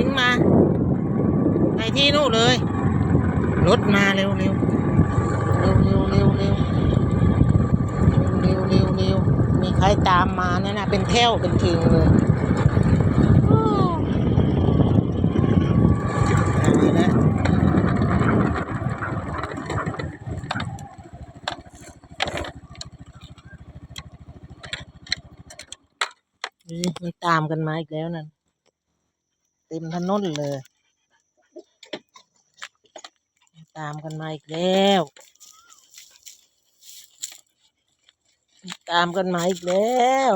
ทิ้งมา ไปที่นู่นเลย รถมาเร็วเร็วเร็วเร็วเร็วเร็วเร็วเร็วเร็วมีใครตามมานั่นนะเป็นแถวเป็นทิงเลยอ้ตายแล้วมันตามกันมาอีกแล้วนั่น เต็มถนนเลย ตามกันมาอีกแล้ว ตามกันมาอีกแล้ว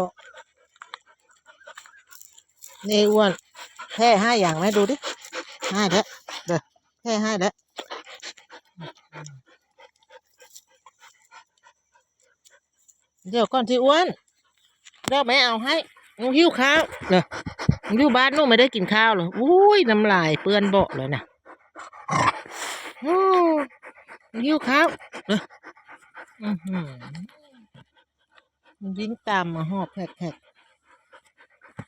นี่อ้วนแค่ห้าอย่างไหมดูดิห้าแล้วเด้อแค่ห้าแล้วเดี๋ยวก่อนที่อ้วนเดี๋ยวแม่เอาให้หนูหิวข้าวเนอ อยู่บ้านนูไม่ได้กินข้าวเหรออุ้ยน้ำลายเปื้อนเบาะเลยนะโอ้หิวข้าวเนอะอื้อหือมันวิ่งตามมาหอบแผก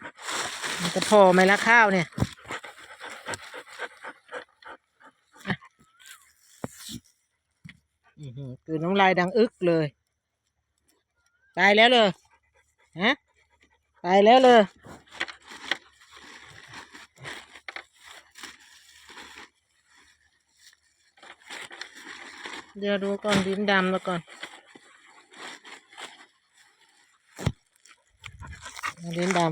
ๆมันจะพอไหมละข้าวเนี่ยอือหือคือน้ำลายดังอึกเลย ตายแล้วเลยฮะ ตายแล้วเลย เดี๋ยวดูก่อนดินดำแล้วก่อน ดินดำ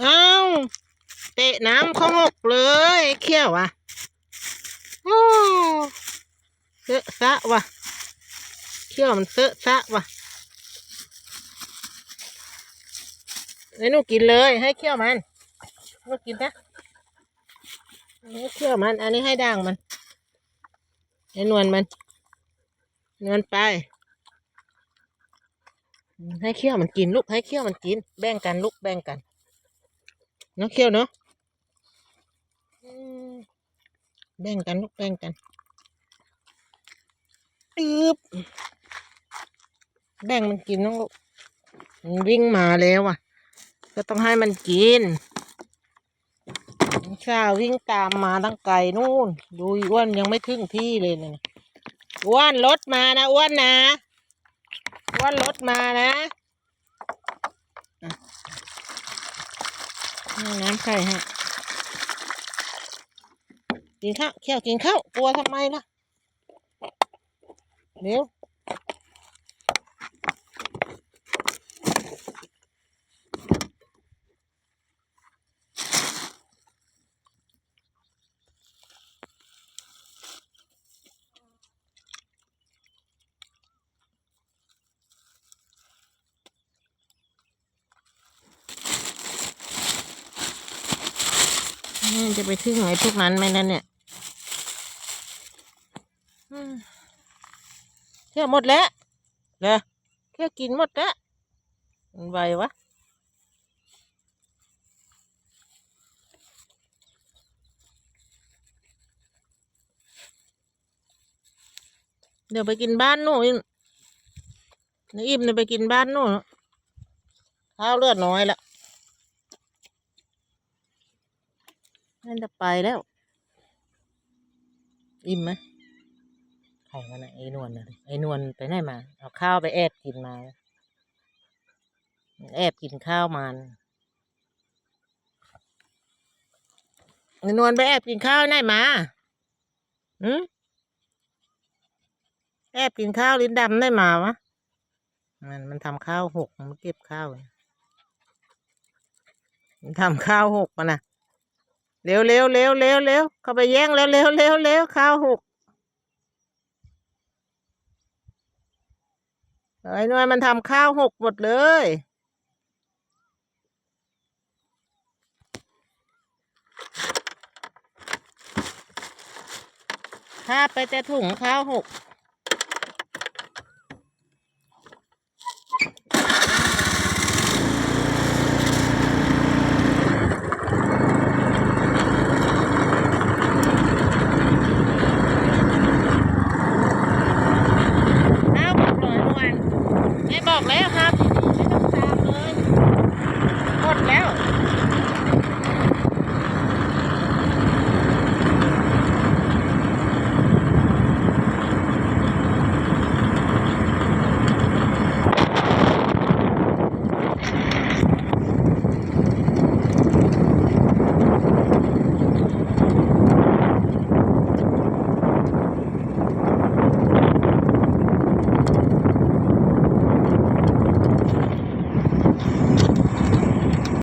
เอาเตะน้ำเขาหกเลยเขี้ยวอะโอ้เสอะสะว่ะเขี้ยวมันเสอะสะว่ะ ให้หนูกินเลย ให้เคี่ยวมันหนูกินนะให้เคี่ยวมัน อันนี้ให้ด่างมันให้นวลมัน นวลไป ให้เคี่ยวมันกินลูก ให้เคี่ยวมันกิน แบ่งกันลูก แบ่งกันเนาะเคี่ยวเนาะแบ่งกันลูกแบ่งกันอึบแบ่งมันกินน้องลูกวิ่งมาแล้วอะ ก็ต้องให้มันกินข้าววิ่งตามมาตั้งไกลนู่น ดูอ้วนยังไม่ถึงที่เลยนะอ้วนรถมานะอ้วนนะอ้วนรถมานะน้ำไข่ฮะกินข้าวเขี้ยวกินข้าวกลัวทำไมล่ะเร็ว นี่จะไปทึ่งไอ้พวกนั้นไหมนั่นเนี่ยเที่ยวหมดแล้วเหรอเที่ยวกินหมดแล้วมันไววะเดี๋ยวไปกินบ้านหนูนนี่อิ่มเนี่ยไปกินบ้านหนูนข้าวเลือดน้อยละ นั่นจะไปแล้ว อิ่มไหมใครมาไหนะไอ้นวลนะไอ้นวลไปไหนมา เอาข้าวไปแอบกินมา แอบกินข้าวมันไอ้นวลไปแอบกินข้าวไหนมาอืมแอบกินข้าวลิ้นดำได้มาวะ มันมันทำข้าวหกมันเก็บข้าว มันทำข้าวหกมานะ เร็วเร็วเร็วเร็วเร็วเข้าไปแย่งเร็วเร็วเร็วเร็วข้าวหกไอ้หน่วยมันทำข้าวหกหมดเลยคาไปแต่ถุงข้าวหก